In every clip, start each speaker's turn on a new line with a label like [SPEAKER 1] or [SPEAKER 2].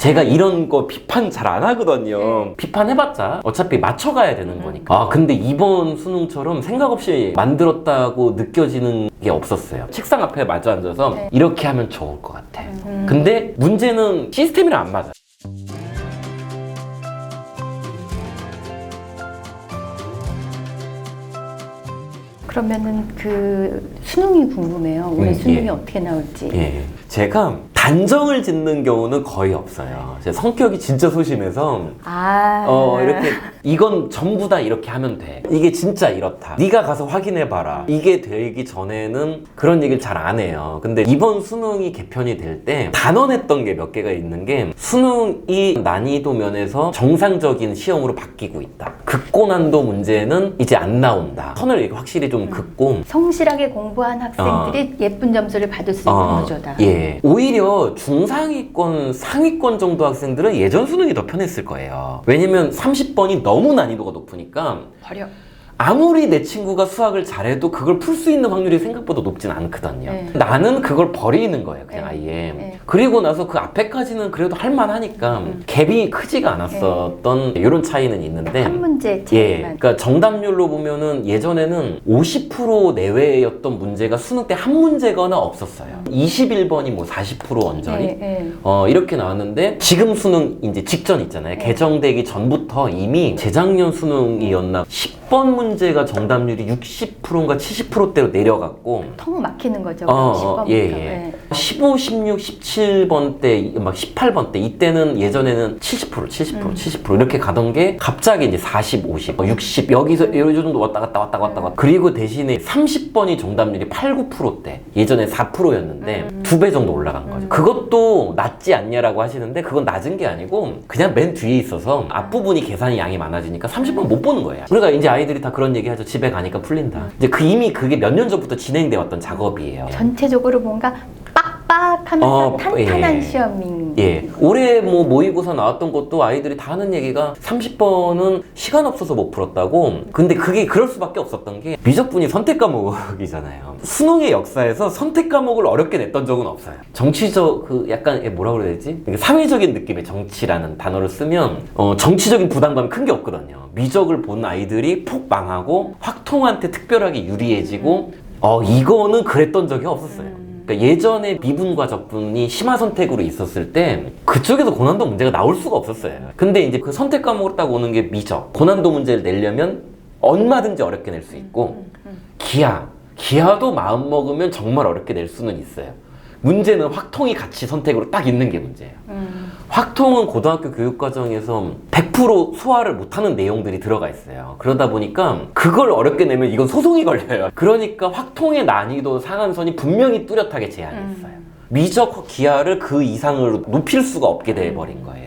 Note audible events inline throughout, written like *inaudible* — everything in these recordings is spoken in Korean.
[SPEAKER 1] 제가 이런 거 비판 잘 안 하거든요.
[SPEAKER 2] 네.
[SPEAKER 1] 비판해봤자 어차피 맞춰가야 되는
[SPEAKER 2] 음.
[SPEAKER 1] 거니까. 아, 근데 이번 수능처럼 생각 없이 만들었다고 느껴지는 게 없었어요. 책상 앞에 마주 앉아서
[SPEAKER 2] 네.
[SPEAKER 1] 이렇게 하면 좋을 것 같아.
[SPEAKER 2] 음.
[SPEAKER 1] 근데 문제는 시스템이랑 안 맞아.
[SPEAKER 2] 그러면은 그 수능이 궁금해요. 올해
[SPEAKER 1] 음,
[SPEAKER 2] 수능이
[SPEAKER 1] 예.
[SPEAKER 2] 어떻게 나올지.
[SPEAKER 1] 예. 제가 단정을 짓는 경우는 거의 없어요. 제 성격이 진짜 소심해서
[SPEAKER 2] 아.
[SPEAKER 1] 어 이렇게 이건 전부 다 이렇게 하면 돼. 이게 진짜 이렇다. 네가 가서 확인해 봐라. 이게 되기 전에는 그런 얘기를 잘 안 해요. 근데 이번 수능이 개편이 될 때 단언했던 게 몇 개가 있는 게 수능이 난이도 면에서 정상적인 시험으로 바뀌고 있다. 극고난도 문제는 이제 안 나온다. 선을 확실히 좀 긋고
[SPEAKER 2] 성실하게 공부한 학생들이 예쁜 점수를 받을 수 있는
[SPEAKER 1] 어,
[SPEAKER 2] 구조다.
[SPEAKER 1] 예. 오히려 중상위권, 상위권 정도 학생들은 예전 수능이 더 편했을 거예요. 왜냐면 30번이 너무 난이도가 높으니까
[SPEAKER 2] 버려.
[SPEAKER 1] 아무리 내 친구가 수학을 잘해도 그걸 풀 수 있는 확률이 생각보다 높진 않거든요.
[SPEAKER 2] 네.
[SPEAKER 1] 나는 그걸 버리는 거예요, 그냥
[SPEAKER 2] 네.
[SPEAKER 1] 아예.
[SPEAKER 2] 네.
[SPEAKER 1] 그리고 나서 그 앞에까지는 그래도 할만하니까
[SPEAKER 2] 음.
[SPEAKER 1] 갭이 크지가 않았었던 이런 차이는 있는데.
[SPEAKER 2] 한 문제
[SPEAKER 1] 예,
[SPEAKER 2] 차이만.
[SPEAKER 1] 그러니까 정답률로 보면은 예전에는 50% 내외였던 문제가 수능 때 한 문제거나 없었어요. 21번이 뭐 40% 언저리.
[SPEAKER 2] 예, 예.
[SPEAKER 1] 어, 이렇게 나왔는데 지금 수능 이제 직전 있잖아요.
[SPEAKER 2] 네.
[SPEAKER 1] 개정되기 전부터 이미 재작년 수능이었나 10 번 문제가 정답률이 60%인가 70%대로 내려갔고
[SPEAKER 2] 통 막히는 거죠.
[SPEAKER 1] 어, 어,
[SPEAKER 2] 10번부터.
[SPEAKER 1] 예, 예. 15, 16, 17번 때, 막 18번 때, 이때는 예전에는 70%, 70%,
[SPEAKER 2] 음.
[SPEAKER 1] 70% 이렇게 가던 게 갑자기 이제 40, 50, 60, 여기서 이 정도 왔다 갔다 왔다 갔다 갔다. 그리고 대신에 30번이 정답률이 8, 9%대. 예전에 4%였는데
[SPEAKER 2] 음.
[SPEAKER 1] 두배 정도 올라간 거죠.
[SPEAKER 2] 음.
[SPEAKER 1] 그것도 낮지 않냐라고 하시는데 그건 낮은 게 아니고 그냥 맨 뒤에 있어서 앞부분이 계산이 양이 많아지니까 30번 못 보는 거예요. 그러니까 이제 아 이들이 다 그런 얘기 하죠. 집에 가니까 풀린다. 이제 그 이미 그게 몇 년 전부터 진행돼 왔던 작업이에요.
[SPEAKER 2] 전체적으로 뭔가 빡빡하면서
[SPEAKER 1] 어,
[SPEAKER 2] 탄탄한
[SPEAKER 1] 예.
[SPEAKER 2] 시험인.
[SPEAKER 1] 예. 올해 뭐 모의고사 나왔던 것도 아이들이 다 하는 얘기가 30번은 시간 없어서 못 풀었다고. 근데 그게 그럴 수밖에 없었던 게 미적분이 선택 과목이잖아요. 수능의 역사에서 선택 과목을 어렵게 냈던 적은 없어요. 정치적 그 약간 예, 뭐라 그래야 되지? 사회적인 느낌의 정치라는 단어를 쓰면 어, 정치적인 부담감이 큰 게 없거든요. 미적을 본 아이들이 폭 망하고 확통한테 특별하게 유리해지고 어 이거는 그랬던 적이 없었어요.
[SPEAKER 2] 음.
[SPEAKER 1] 그러니까 예전에 미분과 적분이 심화 선택으로 있었을 때 그쪽에서 고난도 문제가 나올 수가 없었어요. 근데 이제 그 선택 과목으로 딱 오는 게 미적. 고난도 문제를 내려면 얼마든지 어렵게 낼 수 있고 기하. 기하도 마음 먹으면 정말 어렵게 낼 수는 있어요. 문제는 확통이 같이 선택으로 딱 있는 게 문제예요.
[SPEAKER 2] 음.
[SPEAKER 1] 확통은 고등학교 교육 과정에서 100% 소화를 못하는 내용들이 들어가 있어요. 그러다 보니까 그걸 어렵게 내면 이건 소송이 걸려요. 그러니까 확통의 난이도 상한선이 분명히 뚜렷하게 제한이 있어요. 미적 기하를 그 이상으로 높일 수가 없게 돼버린 거예요.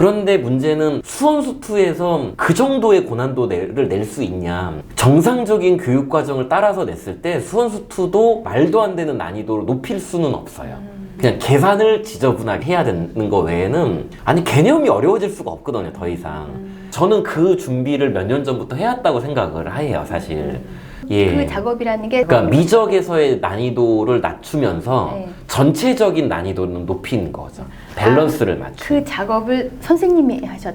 [SPEAKER 2] 음.
[SPEAKER 1] 그런데 문제는 수원수투에서 그 정도의 고난도를 낼 수 있냐. 정상적인 교육과정을 따라서 냈을 때 수원수투도 말도 안 되는 난이도를 높일 수는 없어요. 그냥 계산을 지저분하게 해야 되는 거 외에는 아니 개념이 어려워질 수가 없거든요 더 이상 저는 그 준비를 몇 년 전부터 해왔다고 생각을 해요 사실 예.
[SPEAKER 2] 그 작업이라는 게
[SPEAKER 1] 그러니까 미적에서의 난이도를 낮추면서
[SPEAKER 2] 네.
[SPEAKER 1] 전체적인 난이도는 높이는 거죠 밸런스를 맞추
[SPEAKER 2] 그 작업을 선생님이 하셨.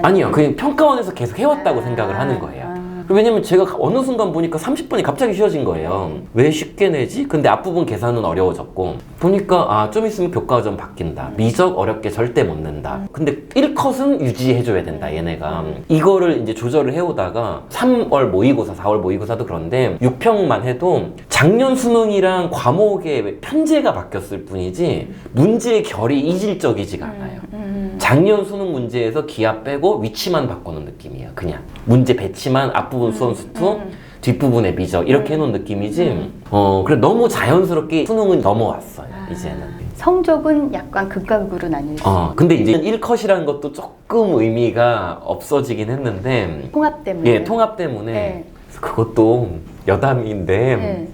[SPEAKER 1] 아니요 그 평가원에서 계속 해왔다고 생각을 하는 거예요
[SPEAKER 2] 아.
[SPEAKER 1] 왜냐면 제가 어느 순간 보니까 30분이 갑자기 쉬워진 거예요. 왜 쉽게 내지? 근데 앞부분 계산은 어려워졌고 보니까 아 좀 있으면 교과점 바뀐다. 미적 어렵게 절대 못 낸다. 근데 1컷은 유지해줘야 된다 얘네가. 이거를 이제 조절을 해오다가 3월 모의고사, 4월 모의고사도 그런데 6평만 해도 작년 수능이랑 과목의 편제가 바뀌었을 뿐이지 문제의 결이 이질적이지가 않아요.
[SPEAKER 2] 음.
[SPEAKER 1] 작년 수능 문제에서 기하 빼고 위치만 바꾸는 느낌이에요. 그냥 문제 배치만 앞부분 수원 수투,
[SPEAKER 2] 음.
[SPEAKER 1] 뒷부분의 미적 이렇게 해놓은 느낌이지. 어 그래 너무 자연스럽게 수능은 넘어왔어요.
[SPEAKER 2] 아.
[SPEAKER 1] 이제는.
[SPEAKER 2] 성적은 약간 극과 극으로 나뉠 수.
[SPEAKER 1] 어 근데 이제 1컷이라는 것도 조금 의미가 없어지긴 했는데
[SPEAKER 2] 통합 때문에.
[SPEAKER 1] 예 통합 때문에
[SPEAKER 2] 네.
[SPEAKER 1] 그래서 그것도 여담인데
[SPEAKER 2] 네.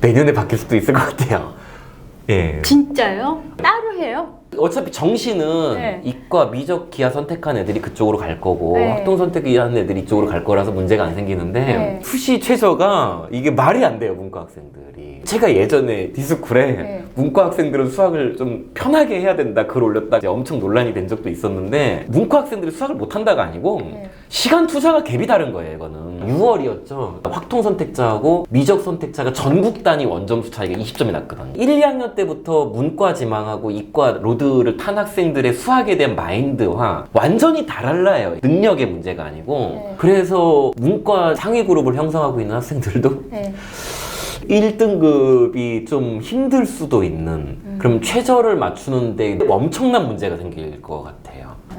[SPEAKER 1] 내년에 바뀔 수도 있을 것 같아요. 예.
[SPEAKER 2] 진짜요? 따로 해요?
[SPEAKER 1] 어차피 정시는
[SPEAKER 2] 네.
[SPEAKER 1] 이과 미적 기하 선택한 애들이 그쪽으로 갈 거고
[SPEAKER 2] 네.
[SPEAKER 1] 학동 선택한 애들이 이쪽으로 갈 거라서 문제가 안 생기는데
[SPEAKER 2] 네.
[SPEAKER 1] 수시 최저가 이게 말이 안 돼요 문과 학생들이 제가 예전에 디스쿨에
[SPEAKER 2] 네.
[SPEAKER 1] 문과 학생들은 수학을 좀 편하게 해야 된다 글 올렸다 이제 엄청 논란이 된 적도 있었는데 문과 학생들이 수학을 못 한다가 아니고
[SPEAKER 2] 네.
[SPEAKER 1] 시간 투자가 갭이 다른 거예요 이거는 6월이었죠 확통 선택자하고 미적 선택자가 전국 단위 원점수 차이가 20점이 났거든요 1, 2학년 때부터 문과 지망하고 이과 로드 를 탄 학생들의 수학에 대한 마인드와 완전히 달라요 능력의 문제가 아니고
[SPEAKER 2] 네.
[SPEAKER 1] 그래서 문과 상위 그룹을 형성하고 있는 학생들도
[SPEAKER 2] 네.
[SPEAKER 1] 1등급이 좀 힘들 수도 있는
[SPEAKER 2] 음.
[SPEAKER 1] 그럼 최저를 맞추는데 엄청난 문제가 생길 것 같아요
[SPEAKER 2] 네.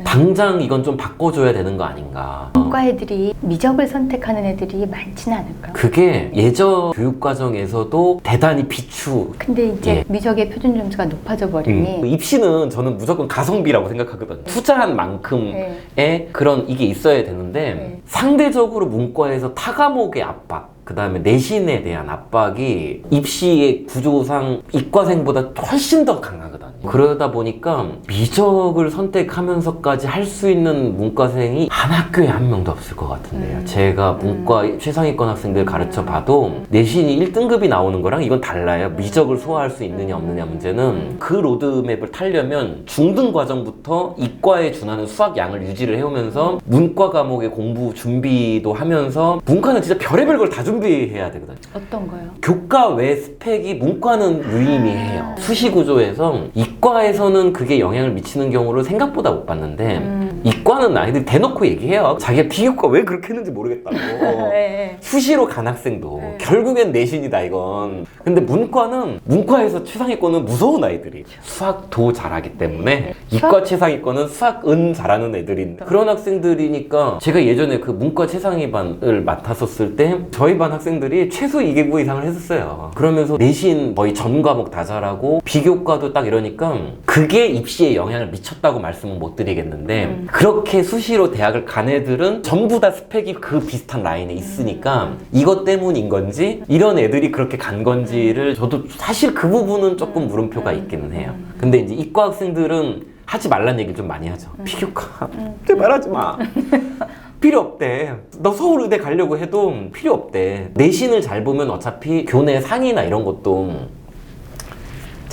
[SPEAKER 1] 당장 이건 좀 바꿔줘야 되는 거 아닌가
[SPEAKER 2] 문과 애들이 미적을 선택하는 애들이 많지는 않을까?
[SPEAKER 1] 그게 예전 교육 과정에서 대단히 비추.
[SPEAKER 2] 근데 이제
[SPEAKER 1] 예.
[SPEAKER 2] 미적의 표준 점수가 높아져 버리니
[SPEAKER 1] 음, 입시는 저는 무조건 가성비라고 생각하거든요. 투자한 만큼의
[SPEAKER 2] 네.
[SPEAKER 1] 그런 이게 있어야 되는데
[SPEAKER 2] 네.
[SPEAKER 1] 상대적으로 문과에서 타 과목의 압박, 그 다음에 내신에 대한 압박이 입시의 구조상 이과생보다 훨씬 더 강하거든요. 그러다 보니까 미적을 선택하면서까지 할 수 있는 문과생이 한 학교에 한 명도 없을 것 같은데요.
[SPEAKER 2] 음.
[SPEAKER 1] 제가 문과 최상위권 학생들 가르쳐 봐도 내신이 1등급이 나오는 거랑 이건 달라요. 미적을 소화할 수 있느냐 없느냐 문제는 그 로드맵을 타려면 중등 과정부터 이과에 준하는 수학 양을 유지를 해오면서 문과 과목의 공부 준비도 하면서 문과는 진짜 별의별 걸 다 준비해야 되거든요.
[SPEAKER 2] 어떤 거요?
[SPEAKER 1] 교과 외 스펙이 문과는 유의미해요. 수시 구조에서 이과 에서는 그게 영향을 미치는 경우를 생각보다 못 봤는데
[SPEAKER 2] 음.
[SPEAKER 1] 이과는 아이들이 대놓고 얘기해요. 자기가 비교과 왜 그렇게 했는지 모르겠다고. *laughs*
[SPEAKER 2] 네.
[SPEAKER 1] 수시로 간 학생도
[SPEAKER 2] 네.
[SPEAKER 1] 결국엔 내신이다 이건. 근데 문과는 문과에서 최상위권은 무서운 아이들이 수학도 잘하기 때문에 이과 최상위권은 수학은 잘하는 애들인 그런 학생들이니까 제가 예전에 그 문과 최상위반을 맡았었을 때 저희 반 학생들이 최소 2개국 이상을 했었어요. 그러면서 내신 거의 전 과목 다 잘하고 비교과도 딱 이러니까 그게 입시에 영향을 미쳤다고 말씀은 못 드리겠는데
[SPEAKER 2] 음.
[SPEAKER 1] 그렇게 수시로 대학을 간 애들은 전부 다 스펙이 그 비슷한 라인에 있으니까 이것 때문인 건지 이런 애들이 그렇게 간 건지를 저도 사실 그 부분은 조금 물음표가 있기는 해요. 근데 이제 이과 학생들은 하지 말란 얘기를 좀 많이 하죠. 비교과 제발 하지 마. *laughs* 필요 없대. 너 서울의대 가려고 해도 필요 없대. 내신을 잘 보면 어차피 교내 상이나 이런 것도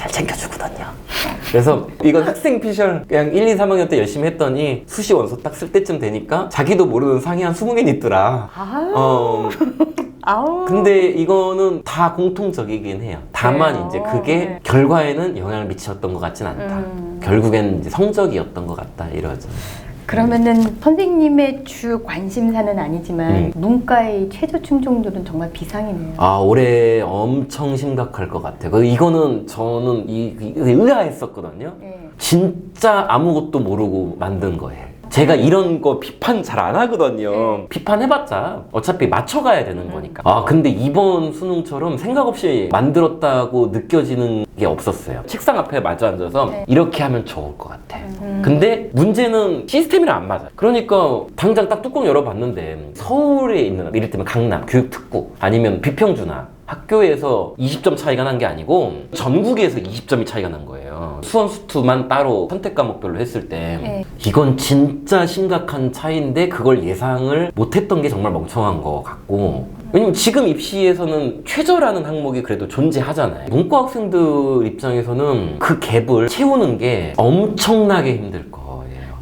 [SPEAKER 1] 잘 챙겨주거든요. 그래서 이건 학생 피셜 그냥 1, 2, 3학년 때 열심히 했더니 수시 원서 딱 쓸 때쯤 되니까 자기도 모르는 상이 한 20개 있더라.
[SPEAKER 2] 아유.
[SPEAKER 1] 어,
[SPEAKER 2] 아우.
[SPEAKER 1] 근데 이거는 다 공통적이긴 해요. 다만
[SPEAKER 2] 그래요?
[SPEAKER 1] 이제 그게
[SPEAKER 2] 네.
[SPEAKER 1] 결과에는 영향을 미쳤던 것 같진 않다.
[SPEAKER 2] 음.
[SPEAKER 1] 결국엔 이제 성적이었던 것 같다 이러죠.
[SPEAKER 2] 그러면은 선생님의 주 관심사는 아니지만
[SPEAKER 1] 음.
[SPEAKER 2] 문과의 최저 충족률은 정말 비상이네요.
[SPEAKER 1] 아 올해 엄청 심각할 것 같아요. 그 이거는 저는 이, 이 의아했었거든요.
[SPEAKER 2] 네.
[SPEAKER 1] 진짜 아무것도 모르고 만든 거예요. 제가 이런 거 비판 잘 안 하거든요. 비판해봤자 어차피 맞춰가야 되는 거니까. 아, 근데 이번 수능처럼 생각 없이 만들었다고 느껴지는 게 없었어요. 책상 앞에 마주 앉아서
[SPEAKER 2] 네.
[SPEAKER 1] 이렇게 하면 좋을 것 같아.
[SPEAKER 2] 음.
[SPEAKER 1] 근데 문제는 시스템이랑 안 맞아. 그러니까 당장 딱 뚜껑 열어봤는데 서울에 있는 이를테면 강남 교육특구 아니면 비평주나 학교에서 20점 차이가 난 게 아니고 전국에서 20점이 차이가 난 거예요. 수원 수투만 따로 선택 과목별로 했을 때
[SPEAKER 2] 네.
[SPEAKER 1] 이건 진짜 심각한 차이인데 그걸 예상을 못했던 게 정말 멍청한 것 같고 왜냐면 지금 입시에서는 최저라는 항목이 그래도 존재하잖아요. 문과 학생들 입장에서는 그 갭을 채우는 게 엄청나게 힘들 거예요.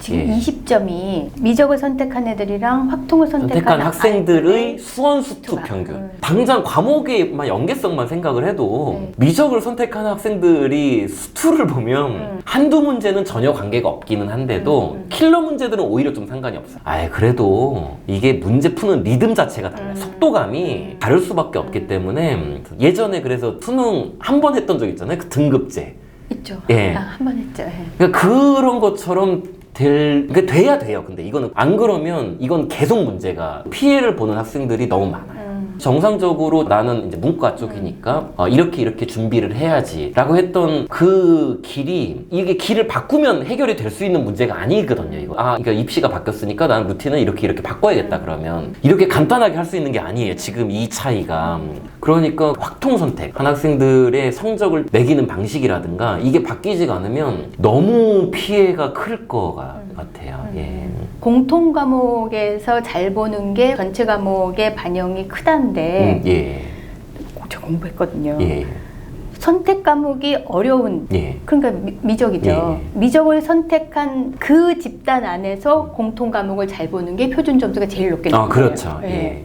[SPEAKER 2] 지금
[SPEAKER 1] 예.
[SPEAKER 2] 20점이 미적을 선택한 애들이랑 확통을 선택한,
[SPEAKER 1] 선택한 학생들의
[SPEAKER 2] 아이들의
[SPEAKER 1] 수원 수투
[SPEAKER 2] 수투가.
[SPEAKER 1] 평균.
[SPEAKER 2] 음.
[SPEAKER 1] 당장 과목의 연계성만 생각을 해도
[SPEAKER 2] 네.
[SPEAKER 1] 미적을 선택한 학생들이 수투를 보면
[SPEAKER 2] 음.
[SPEAKER 1] 한두 문제는 전혀 관계가 없기는 한데도
[SPEAKER 2] 음, 음.
[SPEAKER 1] 킬러 문제들은 오히려 좀 상관이 없어요. 아예 그래도 이게 문제 푸는 리듬 자체가 달라요.
[SPEAKER 2] 음.
[SPEAKER 1] 속도감이 다를 수밖에 없기 때문에 예전에 그래서 수능 한 번 했던 적 있잖아요. 그 등급제.
[SPEAKER 2] 있죠.
[SPEAKER 1] 예.
[SPEAKER 2] 아, 한번 했죠. 예.
[SPEAKER 1] 그러니까 그런 것처럼 될, 그러니까 돼야 돼요. 근데 이거는 안 그러면 이건 계속 문제가 피해를 보는 학생들이 너무 많아요.
[SPEAKER 2] 음.
[SPEAKER 1] 정상적으로 나는 이제 문과 쪽이니까 어, 이렇게 이렇게 준비를 해야지라고 했던 그 길이 이게 길을 바꾸면 해결이 될 수 있는 문제가 아니거든요. 이거 아 그러니까 입시가 바뀌었으니까 나는 루틴은 이렇게 이렇게 바꿔야겠다 그러면 이렇게 간단하게 할 수 있는 게 아니에요. 지금 이 차이가 그러니까 확통 선택 한 학생들의 성적을 매기는 방식이라든가 이게 바뀌지가 않으면 너무 피해가 클 것 같아요. 예.
[SPEAKER 2] 공통 과목에서 잘 보는 게 전체 과목의 반영이 크다는데
[SPEAKER 1] 음, 예.
[SPEAKER 2] 제가 공부했거든요.
[SPEAKER 1] 예.
[SPEAKER 2] 선택 과목이 어려운
[SPEAKER 1] 예.
[SPEAKER 2] 그러니까 미- 미적이죠.
[SPEAKER 1] 예.
[SPEAKER 2] 미적을 선택한 그 집단 안에서 공통 과목을 잘 보는 게 표준 점수가 제일 높게
[SPEAKER 1] 아,
[SPEAKER 2] 나와요.
[SPEAKER 1] 그렇죠. 예.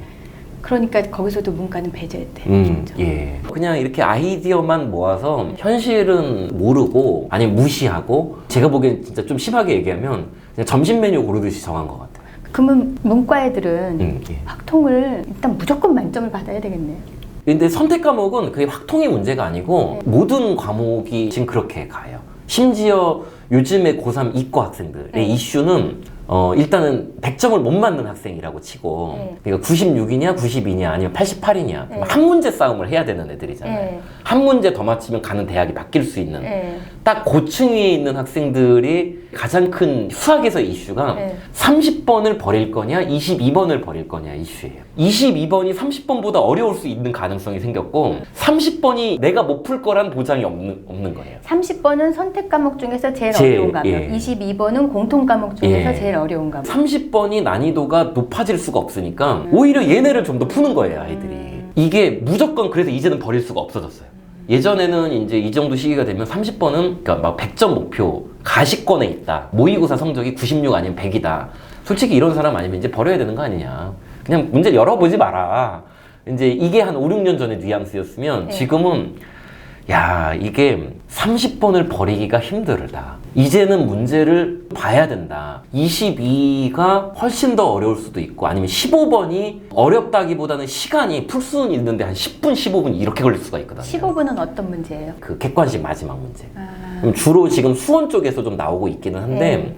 [SPEAKER 2] 그러니까 거기서도 문과는 배제돼.
[SPEAKER 1] 음, 예. 그냥 이렇게 아이디어만 모아서 현실은 모르고 아니면 무시하고 제가 보기엔 진짜 좀 심하게 얘기하면 그냥 점심 메뉴 고르듯이 정한 것 같아요.
[SPEAKER 2] 그러면 문과 애들은
[SPEAKER 1] 음, 예.
[SPEAKER 2] 확통을 일단 무조건 만점을 받아야 되겠네요.
[SPEAKER 1] 근데 선택 과목은 그게 확통의 문제가 아니고 모든 과목이 지금 그렇게 가요. 심지어 요즘에 고3 이과 학생들의
[SPEAKER 2] 네.
[SPEAKER 1] 이슈는 어, 일단은 100점을 못 맞는 학생이라고 치고
[SPEAKER 2] 네.
[SPEAKER 1] 그러니까 96이냐 92냐 아니면 88이냐
[SPEAKER 2] 네.
[SPEAKER 1] 한 문제 싸움을 해야 되는 애들이잖아요.
[SPEAKER 2] 네.
[SPEAKER 1] 한 문제 더 맞히면 가는 대학이 바뀔 수 있는
[SPEAKER 2] 네.
[SPEAKER 1] 딱 고층위에 있는 학생들이 가장 큰 수학에서 이슈가
[SPEAKER 2] 네.
[SPEAKER 1] 30번을 버릴 거냐 22번을 버릴 거냐 이슈예요 22번이 30번보다 어려울 수 있는 가능성이 생겼고 30번이 내가 못 풀 거란 보장이 없는, 없는 거예요
[SPEAKER 2] 30번은 선택 과목 중에서 제일,
[SPEAKER 1] 제일,
[SPEAKER 2] 어려운 과목,
[SPEAKER 1] 예.
[SPEAKER 2] 22번은 공통 과목 중에서
[SPEAKER 1] 예.
[SPEAKER 2] 제일 어려운 과목.
[SPEAKER 1] 30번이 난이도가 높아질 수가 없으니까 오히려 얘네를 좀 더 푸는 거예요 아이들이
[SPEAKER 2] 음.
[SPEAKER 1] 이게 무조건 그래서 이제는 버릴 수가 없어졌어요 예전에는 이제 이 정도 시기가 되면 30번은 그러니까 막 100점 목표 가시권에 있다. 모의고사 성적이 96 아니면 100이다. 솔직히 이런 사람 아니면 이제 버려야 되는 거 아니냐. 그냥 문제 열어보지 마라. 이제 이게 한 5, 6년 전의 뉘앙스였으면
[SPEAKER 2] 네.
[SPEAKER 1] 지금은 야, 이게 30번을 버리기가 힘들다. 이제는 문제를 봐야 된다. 22가 훨씬 더 어려울 수도 있고, 아니면 15번이 어렵다기보다는 시간이 풀 수는 있는데 한 10분, 15분 이렇게 걸릴 수가 있거든요.
[SPEAKER 2] 15번은 어떤 문제예요?
[SPEAKER 1] 그 객관식 마지막 문제.
[SPEAKER 2] 아,
[SPEAKER 1] 그럼 주로 지금 수원 쪽에서 좀 나오고 있기는 한데,
[SPEAKER 2] 네.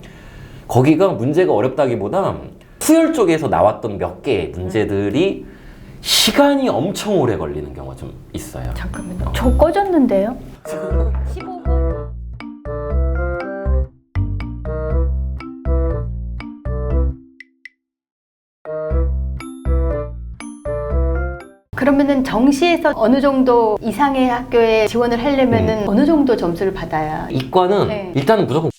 [SPEAKER 1] 거기가 문제가 어렵다기보다 수열 쪽에서 나왔던 몇 개의 문제들이 시간이 엄청 오래 걸리는 경우가 좀 있어요.
[SPEAKER 2] 잠깐만요. 저 꺼졌는데요? 15번. 그러면은 정시에서 어느 정도 이상의 학교에 지원을 하려면은 어느 정도 점수를 받아야
[SPEAKER 1] 이과는
[SPEAKER 2] 네.
[SPEAKER 1] 일단은 무조건